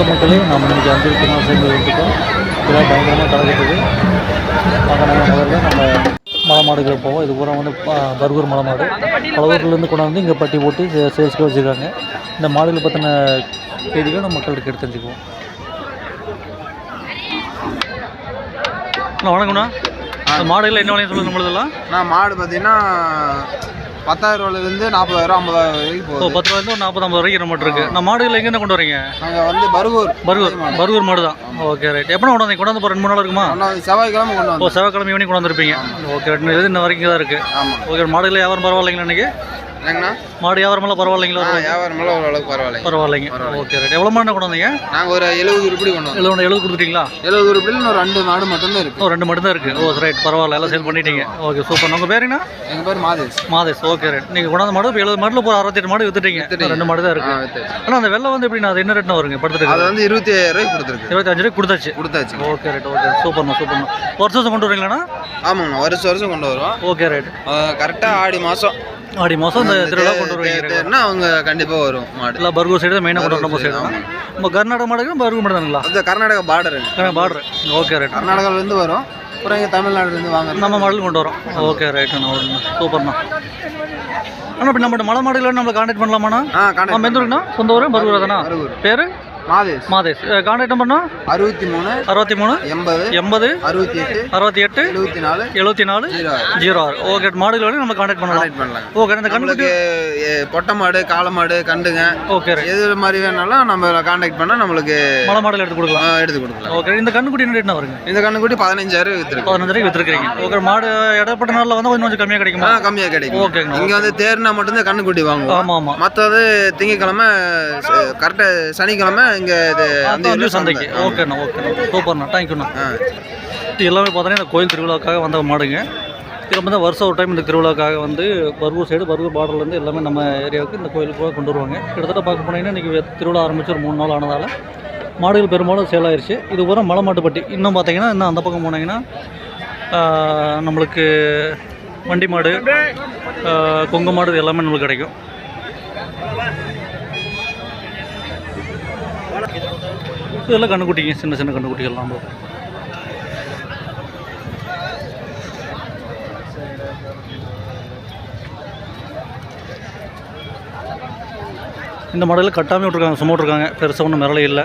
வணக்கம் மக்களே நம்ம இன்னைக்கு அஞ்சல் குமார் சேர்ந்து வந்துட்டோம் இதெல்லாம் பயங்கரமாக கலக்குறது அதை நம்ம முதல்ல நம்ம மலை மாடுகள் போவோம். இது பூரா வந்து பர்கூர் மலை மாடு. பல ஊர்லேருந்து கொண்டாந்து இங்கே பட்டி போட்டு சேல்ஸ்க்கு வச்சுருக்காங்க. இந்த மாடுகளை பற்றின செய்திகளை நம்ம மக்களுக்கு எடுத்து தெரிஞ்சுக்குவோம். அண்ணா வணக்கம்ண்ணா. மாடுகள் என்ன விலைன்னு சொல்லுங்க நம்மளதெல்லாம்? நான் மாடு பார்த்தீங்கன்னா பத்தாயிரம் ரூபாயிலேருந்து நாற்பதாயிரம் ஐம்பதாயிரம் வரைக்கும் போகுது. பத்து ரூபாய்ந்து ஒரு நாற்பது ஐம்பது வரைக்கும் நம்ம இருக்கு நான் மாடுகள் எங்கேருந்து கொண்டு வரீங்க? நாங்கள் வந்து பருகூர். பர்கூர். பர்கூர் மாடு தான். Okay right. எப்போ கொண்டு வந்தீங்க? கொண்டு வந்து ரெண்டு மூணு நாள் இருக்குமா? செவ்வாய்க்கிழமை கொண்டு ஓ செவ்வாய்க்கிழமை ஈவினிங் கொண்டு வந்திருப்பீங்க. ஓகே ரெண்டு இது இன்ன வரைக்கும் தான் இருக்குது ஆமாம் ஓகே மாடுகள் வியாபாரம் பரவாயில்லைங்களா இன்னைக்கு? என்னங்கண்ணா? மாடு வியாபாரமெல்லாம் பரவாயில்லைங்களா? வியாபாரமெல்லாம் ஓரளவுக்கு பரவாயில்லைங்க. பரவாயில்லைங்க. ஓகே ரைட் எவ்வளோ மாடு கொண்டு வந்தீங்க? நாங்கள் ஒரு எழுபது உருப்படி கொண்டு வந்தோம். எழுபது எழுபது கொடுத்துட்டீங்களா? எழுபது உருப்படியில் இன்னும் ரெண்டு மாடு மட்டும்தான் இருக்குது ஓ ரெண்டு மட்டும் தான் இருக்குது ஓ ரைட் பரவாயில்ல எல்லாம் சேல் பண்ணிட்டீங்க. Okay super. உங்கள் பேர் என்ன? எங்கள் பேர் மாதேஷ். மாதேஷ். ஓகே ரைட் நீங்கள் கொண்டாந்த மாடு இப்போ எழுபது மாட்டில் இப்போ அறுபத்தெட்டு மாடு வித்துட்டீங்க. ரெண்டு மாடு தான் இருக்குது. ஆனால் அந்த வெள்ளை வந்து எப்படின்னா அது என்ன ரேட்னா வருங்க? அது படுத்துட்டு வந்து இருபத்தி ரூபாய்க்கு கொடுத்துருக்கு. இருபத்தஞ்சு ரூபாய் கொடுத்தாச்சு. கொடுத்தாச்சு. ஓகே ரைட் ஓகே சூப்பர்ண்ணா சூப்பர்ண்ணா. வருஷம் வருஷம் கொண்டு வரீங்களாண்ணா? ஆமாங்கண்ணா. வருஷம் வருஷம் கொண்டு வருவோம். ஓகே ரைட் கரெக்டாக ஆடி மாதம் ஆடி மாதம் இந்த திருவிழா கொண்டு வருவீங்க. தேர்னா அவங்க கண்டிப்பாக வரும் மாடு. இல்லை பர்கூர் சைடு தான் மெயினாக கொண்டு வரணும் சைடு side, நம்ம கர்நாடக மாடுக்கு பர்கூர் மாடு தானுங்களா அது கர்நாடகா பார்டருங்க பார்டர் ஓகே ரைட் கர்நாடகாவிலேருந்து வரும். அப்புறம் இங்கே தமிழ்நாடுலேருந்து வாங்க நம்ம மாடல் கொண்டு வரோம். ஓகே ரைட்டுண்ணா ஓகேண்ணா. சூப்பர்ண்ணா அண்ணா. இப்போ நம்ம மலை மாடுகளை நம்ம கான்டாக்ட் பண்ணலாமாண்ணா? ஊருண்ணா சொந்த ஊர்? பர்கூர் தானா? பேர்? மாதேஷ். மாதேஷ். கான்டாக்ட் நம்பர்ண்ணா அறுபத்தி மூணு அறுபத்தி மூணு எண்பது எண்பது அறுபத்தி எட்டு அறுபத்தி எட்டு எழுபத்தி நாலு எழுபத்தி நாலு ஜீரோ ஆறு. ஓகே மாடுகளை நம்ம கான்டாக்ட் பண்ணலாம். பண்ணலாம். ஓகே இந்த எ, பொட்டை மாடு காளை மாடு கண்டுங்க ஓகே எது மாதிரி வேணாலும் நம்ம கான்டாக்ட் பண்ணால் நம்மளுக்கு மலை மாடல் எடுத்து கொடுக்கலாம். எடுத்து கொடுக்கலாம். ஓகே இந்த கண்ணுக்குட்டி என்ன வருங்க? இந்த கண்ணுக்குட்டி பதினஞ்சாயிரம் வித்துருக்கு. பதினஞ்சு ரூபாய்க்கு வித்துருக்கீங்க ஓகே மாடு இடப்பட்ட நாளில் வந்து கொஞ்சம் கொஞ்சம் கம்மியாக கிடைக்குமா? கம்மியாக கிடைக்கும். ஓகேங்கண்ணா இங்கே வந்து தேர்னா மட்டும்தான் கண்ணுக்குட்டி வாங்குவோம். ஆமாம் ஆமாம் மற்றது திங்கக்கிழமை கரெக்டாக சனிக்கிழமை இங்கே இது அந்த சந்தைக்கு. ஓகேண்ணா ஓகேண்ணா சூப்பர்ண்ணா தேங்க்யூண்ணா இது எல்லாமே பார்த்தீங்கன்னா இந்த கோயில் திருவிழாவுக்காக வந்த மாடுங்க. இதில் வந்து வருஷம் ஒரு டைம் இந்த திருவிழாவுக்காக வந்து பர்கூர் சைடு பர்கூர் பார்டர்லேருந்து எல்லாமே நம்ம ஏரியாவுக்கு இந்த கோயிலுக்கு போய் கொண்டு வருவாங்க. கிட்டத்தட்ட பார்க்க போனீங்கன்னா இன்றைக்கி திருவிழா ஆரம்பிச்சு ஒரு மூணு நாள் ஆனதால் மாடுகள் பெரும்பாலும் சேல் ஆயிருச்சு. இது பூரா மலை மாட்டுப்பட்டி இன்னும் பார்த்தீங்கன்னா இன்னும் அந்த பக்கம் போனீங்கன்னா நம்மளுக்கு வண்டி மாடு கொங்கு மாடு இது எல்லாமே நம்மளுக்கு கிடைக்கும். இதெல்லாம் கண்ணுக்குட்டிங்க சின்ன சின்ன கண்ணுக்குட்டிகள்லாம் bro. இந்த மாடலில் கட்டாமல் விட்ருக்காங்க சும்மா விட்ருக்காங்க பெருசாக ஒன்றும் மிரளே இல்லை.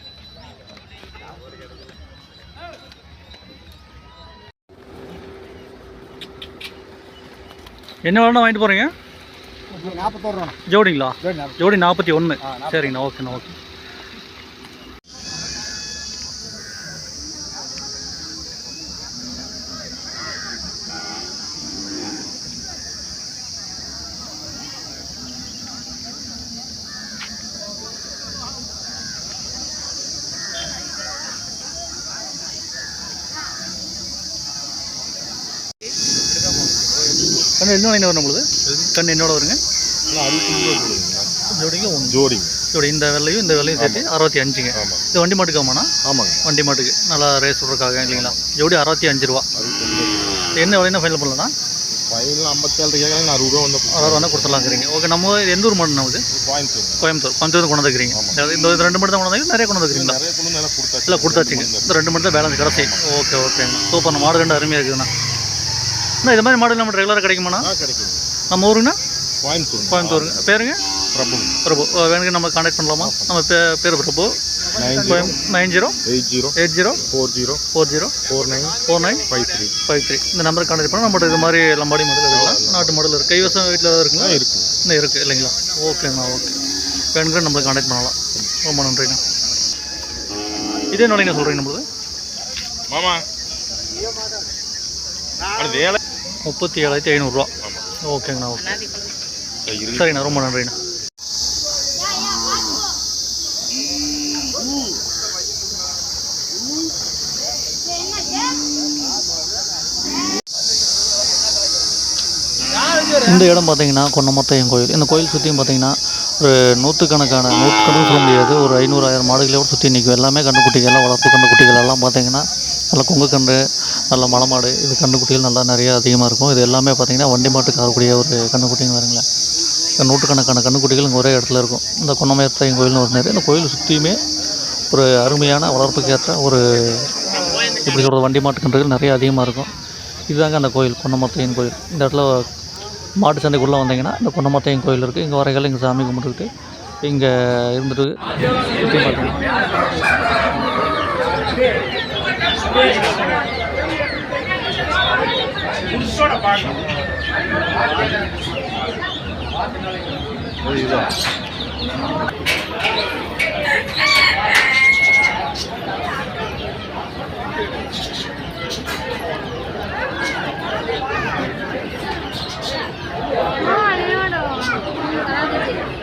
என்ன வேணும் வாங்கிட்டு போகிறீங்க நாற்பத்தோரு ரூபா ஜோடிங்களா? ஜோடி நாற்பத்தி ஒன்று சரிங்கண்ணா ஓகேண்ணா ஓகே. கண்ணு என்ன வாங்கிட்டு வரணும் நம்மளுது கண்ணு என்னோட வருங்க. ரூபா ஜோடிங்க. ஜோடி இந்த வெள்ளையும் இந்த வெள்ளையும் சேர்த்து அறுபத்தி அஞ்சுங்க. இது வண்டி மாட்டுக்காமாண்ணா? ஆமாங்க. வண்டி மாட்டுக்கு. நல்லா ரேஸ் விட்றதுக்காக இல்லைங்களா? ஜோடி அறுபத்தி அஞ்சு ரூபா. என்ன விலைன்னா ஃபைனல் பண்ணலாம் ஃபைனல் ஐம்பத்தேழு நான் அறுபது ரூபா வந்து அறுபது வேணால் கொடுத்துலாங்கிறீங்க ஓகே நம்ம எந்த ஊர் மாடு நமக்கு கோயம்புத்தூர். கோயம்புத்தூர். கோயம்புத்தூர் கொண்டு வந்துக்கிறீங்க. இந்த ரெண்டு மட்டும் தான் கொண்டு வந்து நிறைய கொண்டு வந்துக்கிறீங்களா இல்லை கொடுத்தாச்சுங்க. இந்த ரெண்டு மட்டும் தான் பேலன்ஸ் கிடச்சி ஓகே ஓகேங்க. சூப்பர் மாடு ரெண்டு அருமையாக இருக்குதுண்ணா. அண்ணா இது மாதிரி மாடு நம்ம ரெகுலராக கிடைக்குமாண்ணா? கிடைக்கும் நம்ம ஊருங்கண்ணா? கோயம்புத்தூர். கோயம்புத்தூருங்க. பேருங்க? பிரபு. பிரபு. வேணுங்க நம்ம கான்டாக்ட் பண்ணலாமா? நம்ம பே பேர் பிரபு. Nine zero. கோயம் nine zero. Eight zero. Eight zero. Four zero. Four zero. Four nine. Four nine. Five three. Five three. இந்த நம்பர் கான்டாக்ட் பண்ணால் நம்மகிட்ட இது மாதிரி லம்பாடி மாடல் இருக்கலாம் நாட்டு மாடல் இருக்குது கைவசம் வீட்டில் இருக்குங்களா? ஆ இருக்குங்க இன்னும் இருக்குது இல்லைங்களா? ஓகேண்ணா ஓகே. வேணுங்கிற நம்மளை கான்டாக்ட் பண்ணலாம். ரொம்ப நன்றிண்ணா. இதே நாளைங்க சொல்கிறீங்க நம்மளுக்கு மாமா. வேலை முப்பத்தி ஏழாயிரத்தி ஐநூறுரூவா ஓகேங்கண்ணா ஓகே. சரிண்ணா ரொம்ப நன்றிண்ணா. இந்த இடம் பார்த்தீங்கன்னா கொன்னமத்தையம் கோயில். இந்த கோயில் சுற்றியும் பார்த்தீங்கன்னா ஒரு நூற்றுக்கணக்கான நூற்றுக்கணக்கு சொல்ல முடியாது. ஒரு ஐநூறு ஆயிரம் மாடுகளோட சுற்றி நிற்கும். எல்லாமே கண்டுக்குட்டிகள் எல்லாம் வளர்ப்பு கண்டுக்குட்டிகள் எல்லாம் பார்த்தீங்கன்னா நல்ல கொங்கு கன்று நல்ல மலைமாடு இது கண்டுக்குட்டிகள் நல்லா நிறையா அதிகமாக இருக்கும். இது எல்லாமே பார்த்தீங்கன்னா வண்டி மாட்டுக்கு ஆகக்கூடிய ஒரு கண்டுக்குட்டிங்க வருங்களேன் நூற்றுக்கணக்கான கண்ணுக்குட்டிகள் இங்கே ஒரே இடத்துல இருக்கும். இந்த கொன்னமயத்தையும் கோயில்னு ஒரு நிறைய இந்த கோயில் சுற்றியுமே ஒரு அருமையான வளர்ப்புக்கு ஏற்ற ஒரு இப்படி சொல்கிறது வண்டி மாட்டு கன்றுகள் நிறைய அதிகமாக இருக்கும். இதுதாங்க அந்த கோயில் கொன்னமத்தையன் கோயில். இந்த இடத்துல மாட்டு சந்தைக்குள்ளே வந்தீங்கன்னா இந்த குண்டமத்தையும் கோயில் இருக்குது இங்கே வரைகள் இங்கே சாமி கும்பிட்டுக்கிட்டு இங்கே இருந்துட்டு சுற்றி பார்த்தீங்கன்னா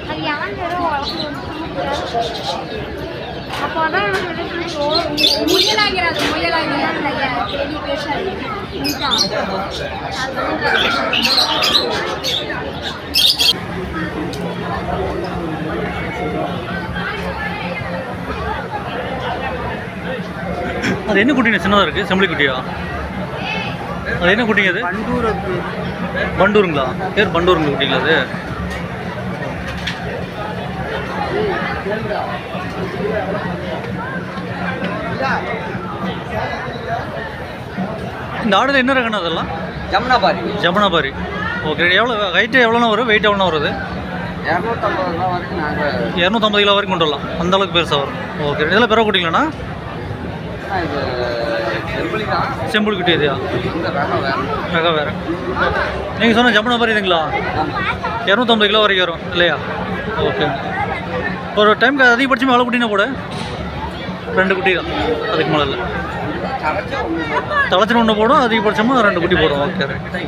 அது யான் வேற அப்போ அதான் எனக்கு முயலாகிறது முயலாகிறது பெரிய பேசாது அது என்ன குட்டிங்க? சின்னதாக இருக்குது செம்பளி குட்டியா? அது என்ன குட்டிங்க அது? பண்டூருங்களா? பேர் பண்டூருங்க குட்டிங்களா அது? இந்த ஆடுல என்ன ரகண்ணா அதெல்லாம்? ஜமுனாபாரி. ஜமுனாபாரி. ஓகே எவ்வளோ ஹைட்டு எவ்வளோண்ணா வரும்? வெயிட் எவ்வளோண்ணா வருது? இரநூத்தம்பது கிலோ வரைக்கும் கொண்டு வரலாம் அந்த அளவுக்கு பெருசாக வரும். ஓகே இதெல்லாம் பிறகு இது தான் செம்புள் குட்டி வேறு. ரகம் வேறு. நீங்கள் சொன்ன ஜமுனாபாரி இதுங்களா? இரநூத்தம்பது கிலோ வரைக்கும் வரும் இல்லையா? ஓகே ஒரு டைமுக்கு அதிகபட்சமாக எவ்வளோ குட்டினா போட ரெண்டு குட்டி தான். அதுக்கு மேலே இல்லை. தலைச்சின ஒன்று போடும் அதிகபட்சமாக ரெண்டு குட்டி போடும். ஓகே வணக்கம்